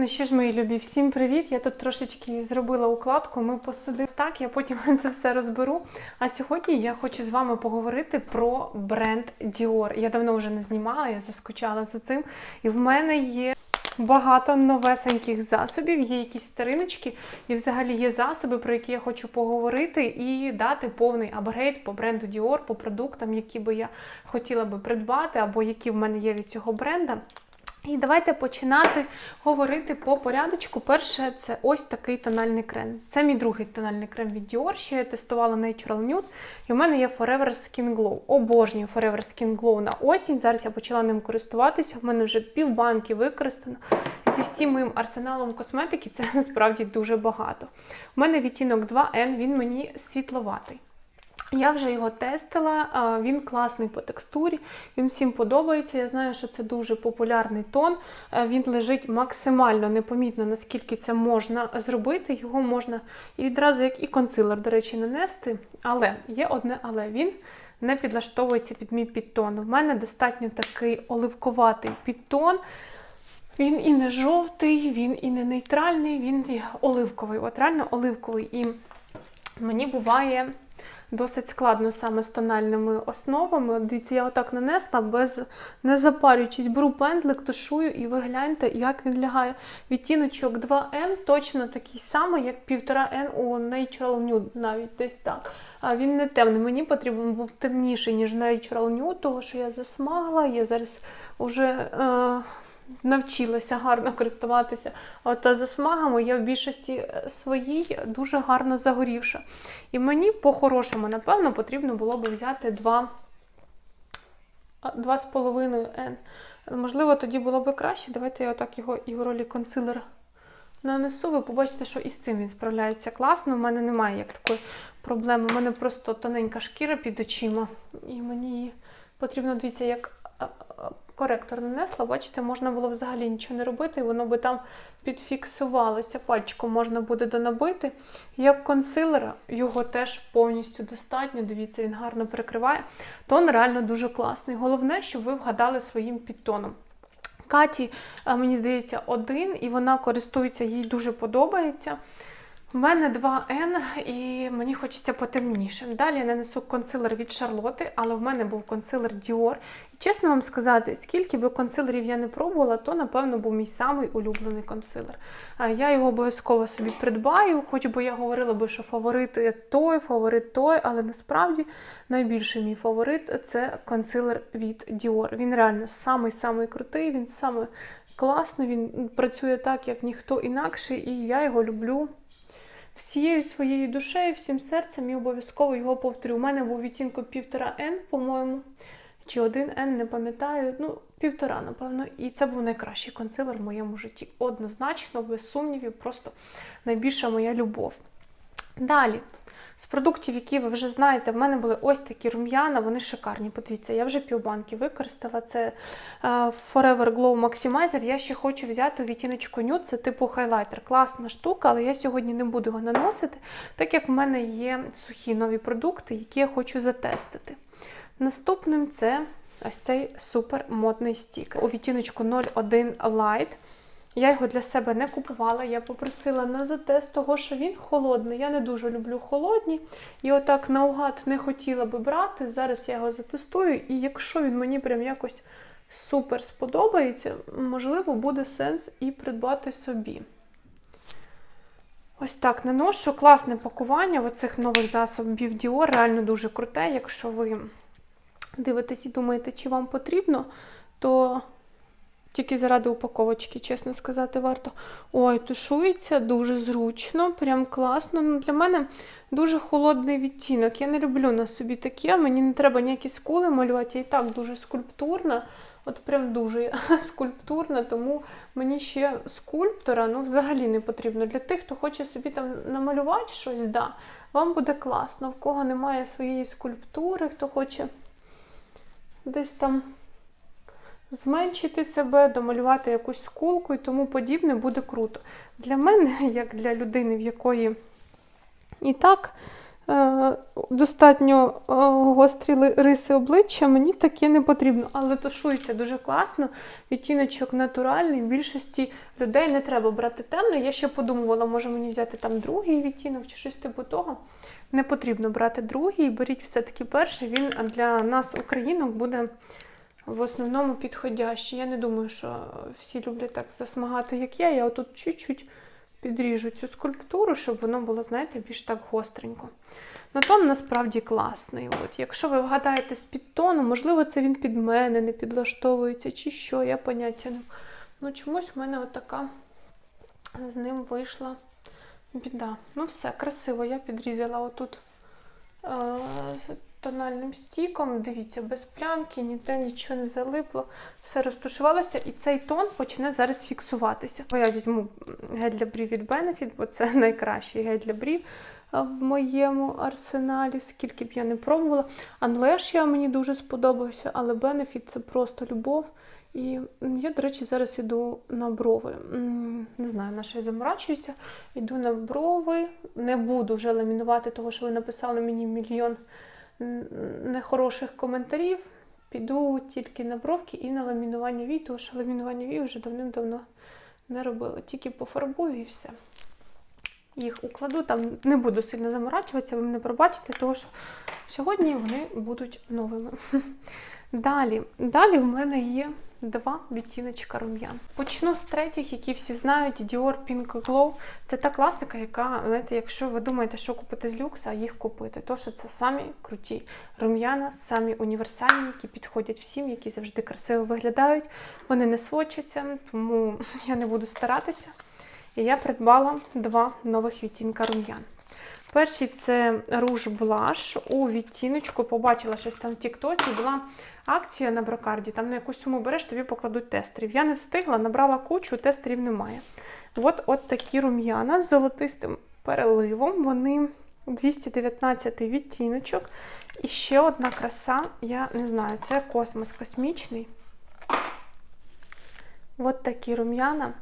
Ну що ж, мої любі, всім привіт! Я тут трошечки зробила укладку, ми посидимо так, я потім це все розберу. А сьогодні я хочу з вами поговорити про бренд Dior. Я давно вже не знімала, я заскучала за цим. І в мене є багато новесеньких засобів, є якісь стариночки, і взагалі є засоби, про які я хочу поговорити і дати повний апгрейд по бренду Dior, по продуктам, які би я хотіла би придбати, або які в мене є від цього бренда. І давайте починати говорити по порядочку. Перше, це ось такий тональний крем. Це мій другий тональний крем від Dior. Ще я тестувала Natural Nude. І в мене є Forever Skin Glow. Обожнюю Forever Skin Glow на осінь. Зараз я почала ним користуватися. В мене вже півбанки використано. Зі всім моїм арсеналом косметики це насправді дуже багато. У мене відтінок 2N, він мені світловатий. Я вже його тестила, він класний по текстурі, він всім подобається. Я знаю, що це дуже популярний тон. Е, Він лежить максимально непомітно, наскільки це можна зробити. Його можна і відразу, як і консилер, до речі, нанести. Але є одне, але він не підлаштовується під мій підтон. У мене достатньо такий оливковатий підтон. Він і не жовтий, він і не нейтральний, він і оливковий. От реально оливковий. І мені буває досить складно саме з тональними основами. Дивіться, я отак нанесла, без не запарюючись, беру пензлик, тушую, і ви гляньте, як він лягає. Відтіночок 2N точно такий самий, як 1,5N у Natural Nude, навіть десь так. А він не темний. Мені потрібен був темніший, ніж Natural Nude, тому що я засмагла, я зараз вже. Е- навчилася гарно користуватися от засмагами. Я в більшості е, своїй дуже гарно загорівша. І мені по-хорошому, напевно, потрібно було б взяти 2, 2,5 N. Можливо, тоді було б краще. Давайте я отак його і в ролі консилера нанесу. Ви побачите, що і з цим він справляється класно. У мене немає як такої проблеми. У мене просто тоненька шкіра під очима, і мені її потрібно, дивіться, як коректор нанесла, бачите, можна було взагалі нічого не робити, і воно би там підфіксувалося. Пальчиком можна буде донабити. Як консилера, його теж повністю достатньо. Дивіться, він гарно перекриває. Тон реально дуже класний. Головне, щоб ви вгадали своїм підтоном. Каті, мені здається, один, і вона користується, їй дуже подобається. У мене 2N і мені хочеться потемніше. Далі я нанесу консилер від Шарлоти, але в мене був консилер Dior. І чесно вам сказати, скільки би консилерів я не пробувала, то, напевно, був мій самий улюблений консилер. Я його обов'язково собі придбаю, хоч би я говорила би, що фаворит той, фаворит той, але насправді найбільший мій фаворит це консилер від Dior. Він реально самий-самий крутий, він самий класний, він працює так, як ніхто інакший, і я його люблю всією своєю душею, всім серцем і обов'язково його повторю. У мене був відтінку 1,5N, по-моєму, чи 1N, не пам'ятаю. Ну, півтора, напевно. І це був найкращий консилер в моєму житті. Однозначно, без сумнівів, просто найбільша моя любов. Далі. З продуктів, які ви вже знаєте, в мене були ось такі рум'яна, вони шикарні. Подивіться, я вже півбанки використала. Це е, Forever Glow Maximizer. Я ще хочу взяти у відтіночку Nude, це типу хайлайтер. Класна штука, але я сьогодні не буду його наносити, так як в мене є сухі нові продукти, які я хочу затестити. Наступним це ось цей супер модний стік. У відтіночку 01 Light. Я його для себе не купувала, я попросила на затест, того, що він холодний. Я не дуже люблю холодні. І отак наугад не хотіла би брати. Зараз я його затестую, і якщо він мені прям якось супер сподобається, можливо, буде сенс і придбати собі. Ось так наношу. Класне пакування оцих нових засобів Dior, реально дуже круте. Якщо ви дивитесь і думаєте, чи вам потрібно, то. Тільки заради упаковочки, чесно сказати, варто. Ой, тушується дуже зручно, прям класно. Ну, Для мене дуже холодний відтінок. Я не люблю на собі таке. Мені не треба ніякі скули малювати. Я і так дуже скульптурна. От прям дуже скульптурна, тому мені ще скульптора ну, взагалі не потрібно. Для тих, хто хоче собі там намалювати щось, да, вам буде класно. В кого немає своєї скульптури, хто хоче десь там зменшити себе, домалювати якусь скулку і тому подібне буде круто. Для мене, як для людини, в якої і так е, достатньо е, гострі риси обличчя, мені таке не потрібно. Але тушується дуже класно. Відтіночок натуральний. Більшості людей не треба брати темний. Я ще подумувала, може мені взяти там другий відтінок чи щось типу того. Не потрібно брати другий, беріть все-таки перший. Він для нас, українок, буде в основному підходящий. Я не думаю, що всі люблять так засмагати, як я. Я отут чуть-чуть підріжу цю скульптуру, щоб воно було, знаєте, більш так гостренько. Ну, тон насправді класний. От. Якщо ви вгадаєте з підтону, можливо, це він під мене не підлаштовується, чи що, я поняття не. Ну, чомусь в мене отака з ним вийшла біда. Ну, все, красиво. Я підрізала отут е, тональним стіком. Дивіться, без плямки, ніде нічого не залипло. Все розташувалося, і цей тон почне зараз фіксуватися. Бо Я візьму гель для брів від Benefit, бо це найкращий гель для брів в моєму арсеналі, скільки б я не пробувала. Unleash мені дуже сподобався, але Benefit це просто любов. І я, до речі, зараз іду на брови. Не знаю, на що я заморачуюся. Йду на брови. Не буду вже ламінувати, того що ви написали мені мільйон нехороших коментарів. Піду тільки на бровки і на ламінування вій, тому що ламінування вій вже давним-давно не робила. Тільки пофарбую і все. Їх укладу, там не буду сильно заморачуватися, ви мене пробачите, тому що сьогодні вони будуть новими. Далі, далі в мене є два відтіночка рум'ян. Почну з третіх, які всі знають, Dior Pink Glow. Це та класика, яка, знаєте, якщо ви думаєте, що купити з люкса, їх купити. То, що це самі круті рум'яна, самі універсальні, які підходять всім, які завжди красиво виглядають. Вони не свочаться, тому я не буду старатися. І я придбала два нових відтінка рум'ян. Перший це руж блаш у відтіночку. Побачила щось там в Тіктоці. Була акція на брокарді. Там на якусь суму береш, тобі покладуть тестерів. Я не встигла, набрала кучу, тестерів немає. От, от такі рум'яна з золотистим переливом. Вони 219 відтіночок. І ще одна краса, я не знаю, це космос космічний. От такі рум'яна.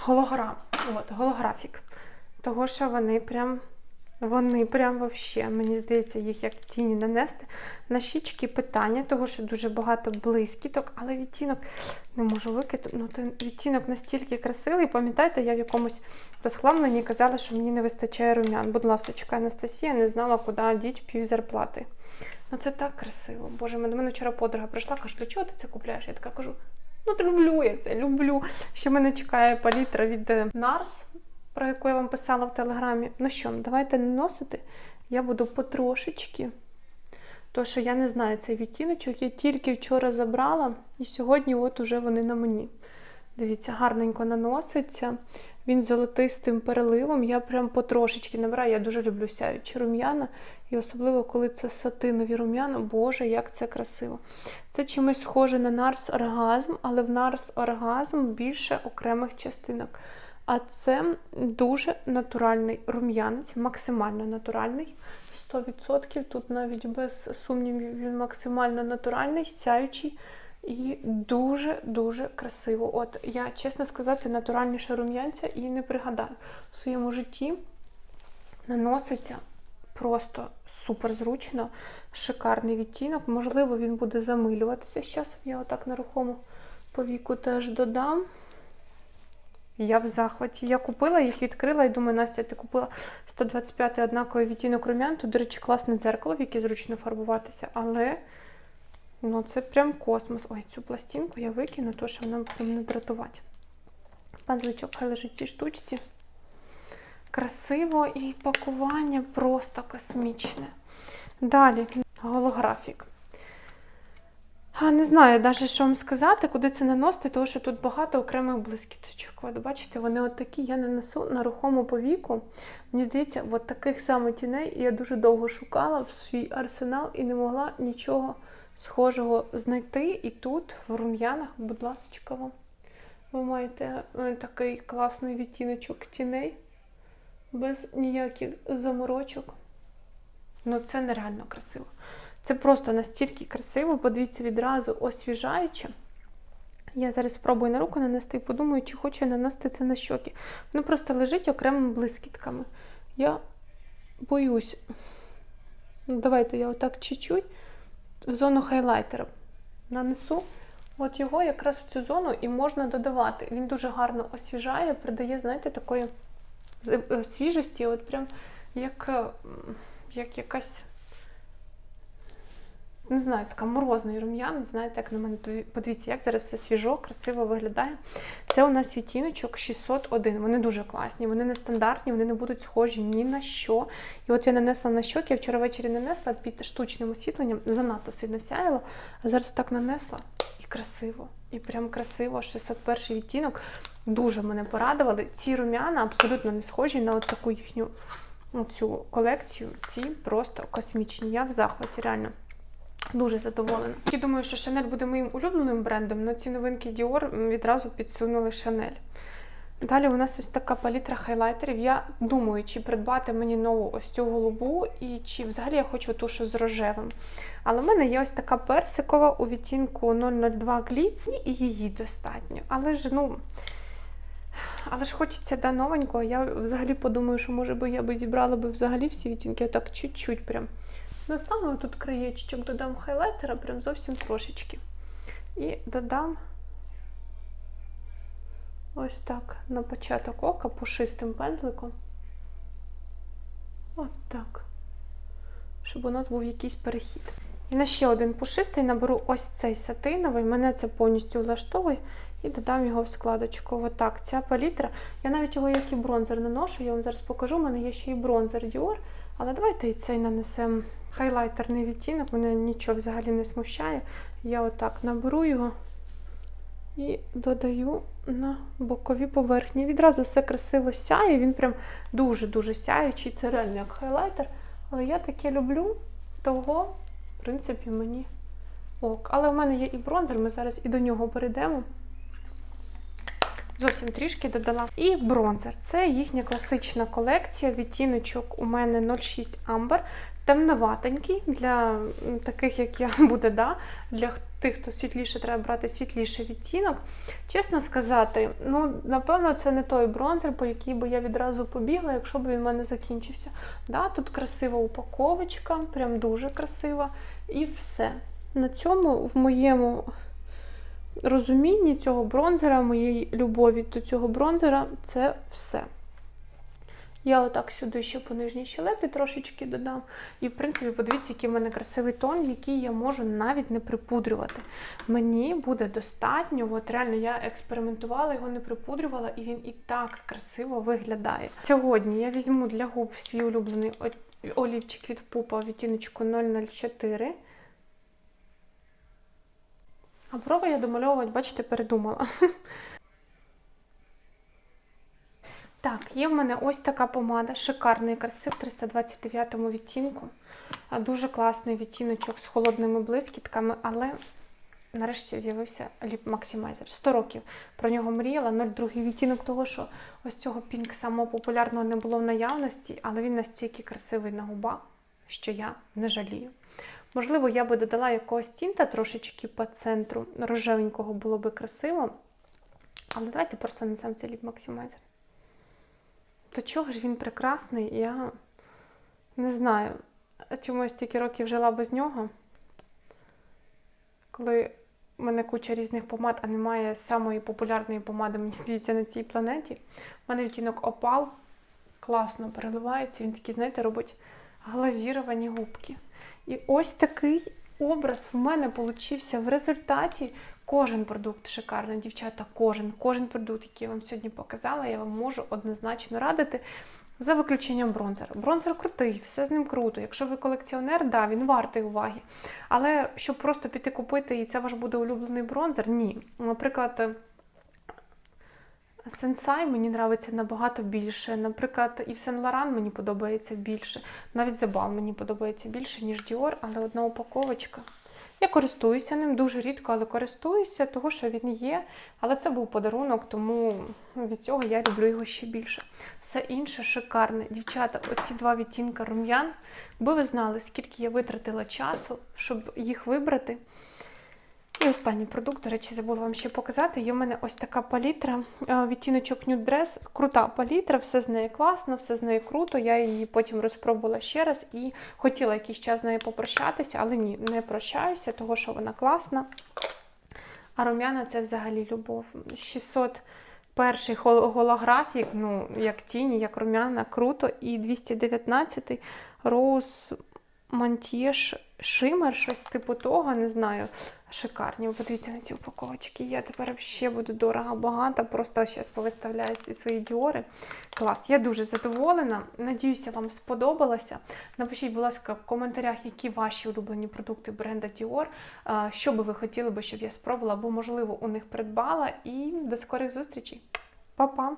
Голограм. От, голографік. Того, що вони прям, вони прям вообще, мені здається, їх як тіні нанести. На щічки питання, того, що дуже багато блискіток, але відтінок не можу викинути. Ну, відтінок настільки красивий. Пам'ятаєте, я в якомусь розхламленні казала, що мені не вистачає рум'ян. Будь ласка, Анастасія не знала, куди діть пів зарплати. Ну це так красиво. Боже, до мене вчора подруга прийшла, каже, для чого ти це купляєш? Я така кажу, ну люблю я це, люблю. Ще мене чекає палітра від е, Nars, про яку я вам писала в телеграмі. Ну що, давайте наносити. Я буду потрошечки. То, що я не знаю цей відтіночок, я тільки вчора забрала, і сьогодні от уже вони на мені. Дивіться, гарненько наноситься. Він золотистим переливом. Я прям потрошечки набираю. Я дуже люблю сяючі рум'яна. І особливо, коли це сатинові рум'яна, боже, як це красиво. Це чимось схоже на Нарс Оргазм, але в Нарс Оргазм більше окремих частинок. А це дуже натуральний рум'янець, максимально натуральний. 100%. Тут навіть без сумнівів він максимально натуральний, сяючий і дуже-дуже красиво. От я, чесно сказати, натуральніше рум'янця і не пригадаю. В своєму житті наноситься просто супер зручно, шикарний відтінок. Можливо, він буде замилюватися. Зараз я отак нерухомо по віку теж додам. Я в захваті. Я купила їх, відкрила і думаю, Настя, ти купила 125 однаковий відтінок рум'ян. Тут, до речі, класне дзеркало, в яке зручно фарбуватися, але ну, це прям космос. Ой, цю пластинку я викину, то що вона буде мене дратувати. Пазличок хай лежить цій штучці. Красиво і пакування просто космічне. Далі голографік. А, не знаю навіть, що вам сказати, куди це наносити, тому що тут багато окремих блискіточок. От бачите, вони от такі, я нанесу на рухому повіку. Мені здається, от таких саме тіней я дуже довго шукала в свій арсенал і не могла нічого схожого знайти. І тут, в рум'янах, будь ласка, вам. Ви маєте е, такий класний відтіночок тіней, без ніяких заморочок. Ну, це нереально красиво. Це просто настільки красиво, подивіться відразу освіжаюче. Я зараз спробую на руку нанести і подумаю, чи хочу наносити це на щоки. Воно просто лежить окремими блискітками. Я боюсь Ну, давайте я отак чуть-чуть в зону хайлайтера нанесу. От його якраз в цю зону і можна додавати. Він дуже гарно освіжає, придає, знаєте, такої е, свіжості, от прям як, як якась, не знаю, така морозний рум'ян. Знаєте, як на мене подивіться, як зараз все свіжо, красиво виглядає. Це у нас відтіночок 601. Вони дуже класні, вони нестандартні, вони не будуть схожі ні на що. І от я нанесла на щоки, я вчора ввечері нанесла під штучним освітленням, занадто сильно сяяло, а зараз так нанесла і красиво. І прям красиво. 601 відтінок. Дуже мене порадували. Ці рум'яна абсолютно не схожі на от таку їхню цю колекцію. Ці просто космічні. Я в захваті, реально. Дуже задоволена. Я думаю, що Chanel буде моїм улюбленим брендом, але ці новинки Dior відразу підсунули Chanel. Далі у нас ось така палітра хайлайтерів. Я думаю, чи придбати мені нову ось цю голубу, і чи взагалі я хочу ту, що з рожевим. Але в мене є ось така персикова у відтінку 002 Glitz, і її достатньо. Але ж, ну. Але ж хочеться да, новенького. Я взагалі подумаю, що може би я би зібрала би взагалі всі відтінки, отак чуть-чуть прям. Ну, саме тут краєчок додам хайлайтера, прям зовсім трошечки. І додам ось так на початок ока пушистим пензликом. От так. Щоб у нас був якийсь перехід. І на ще один пушистий наберу ось цей сатиновий. Мене це повністю влаштовує. І додам його в складочку. Отак. Ця палітра. Я навіть його як і бронзер наношу. Я вам зараз покажу. У мене є ще і бронзер Dior. Але давайте і цей нанесемо хайлайтерний відтінок. Мене нічого взагалі не смущає. Я отак наберу його і додаю на бокові поверхні. Відразу все красиво сяє. Він прям дуже-дуже сяючий. Це реально як хайлайтер. Але я таке люблю, того, в принципі, мені ок. Але в мене є і бронзер, ми зараз і до нього перейдемо. Зовсім трішки додала. І бронзер. Це їхня класична колекція. Відтіночок у мене 06 Амбер. Темноватенький для таких, як я, буде, да? для тих, хто світліше, треба брати світліший відтінок. Чесно сказати, ну, напевно, це не той бронзер, по який би я відразу побігла, якщо б він в мене закінчився. Да? Тут красива упаковочка, прям дуже красива. І все. На цьому в моєму розумінні цього бронзера, моєї любові до цього бронзера, це все. Я отак сюди ще по нижній щелепі трошечки додам. І, в принципі, подивіться, який в мене красивий тон, який я можу навіть не припудрювати. Мені буде достатньо, от реально я експериментувала, його не припудрювала, і він і так красиво виглядає. Сьогодні я візьму для губ свій улюблений олівчик від пупа відтіночку 004. А брови я домальовувати, бачите, передумала. Так, є в мене ось така помада, шикарний красив в 329 відтінку. Дуже класний відтіночок з холодними блискітками, але нарешті з'явився ліп максимайзер. 100 років про нього мріяла. 02 відтінок того, що ось цього пінк самого популярного не було в наявності, але він настільки красивий на губах, що я не жалію. Можливо, я би додала якогось тінта трошечки по центру. Рожевенького було би красиво. Але давайте просто несемо цей ліп максимайзер. До чого ж він прекрасний, я не знаю. Чому я стільки років жила без нього. Коли в мене куча різних помад, а немає самої популярної помади, мені здається, на цій планеті. У мене відтінок опал класно переливається. Він такий, знаєте, робить глазіровані губки. І ось такий образ в мене получився в результаті. Кожен продукт шикарний, дівчата, кожен, кожен продукт, який я вам сьогодні показала, я вам можу однозначно радити. За виключенням бронзера. Бронзер крутий, все з ним круто. Якщо ви колекціонер, да, він вартий уваги. Але щоб просто піти купити і це ваш буде улюблений бронзер, ні. Наприклад, Сенсай мені подобається набагато більше. Наприклад, і Сен Лоран мені подобається більше. Навіть Забал мені подобається більше, ніж Dior, але одна упаковочка. Я користуюся ним дуже рідко, але користуюся, того, що він є. Але це був подарунок, тому від цього я люблю його ще більше. Все інше шикарне. Дівчата, оці два відтінка рум'ян, би ви знали, скільки я витратила часу, щоб їх вибрати. І останній продукт, до речі, забула вам ще показати. Є в мене ось така палітра, е, відтіночок Nude Dress. Крута палітра, все з нею класно, все з нею круто. Я її потім розпробувала ще раз і хотіла якийсь час з нею попрощатися, але ні, не прощаюся, того що вона класна. А рум'яна це взагалі любов. 600 перший голографік, ну, як тіні, як рум'яна, круто. І 219 Rose Montier Shimmer, щось типу того, не знаю. Шикарні. Ви подивіться на ці упаковочки. Я тепер ще буду дорого багато. Просто зараз повиставляю ці свої діори. Клас. Я дуже задоволена. Надіюся, вам сподобалося. Напишіть, будь ласка, в коментарях, які ваші улюблені продукти бренда Dior, що би ви хотіли щоб я спробувала, або, можливо, у них придбала. І до скорих зустрічей. Па-па!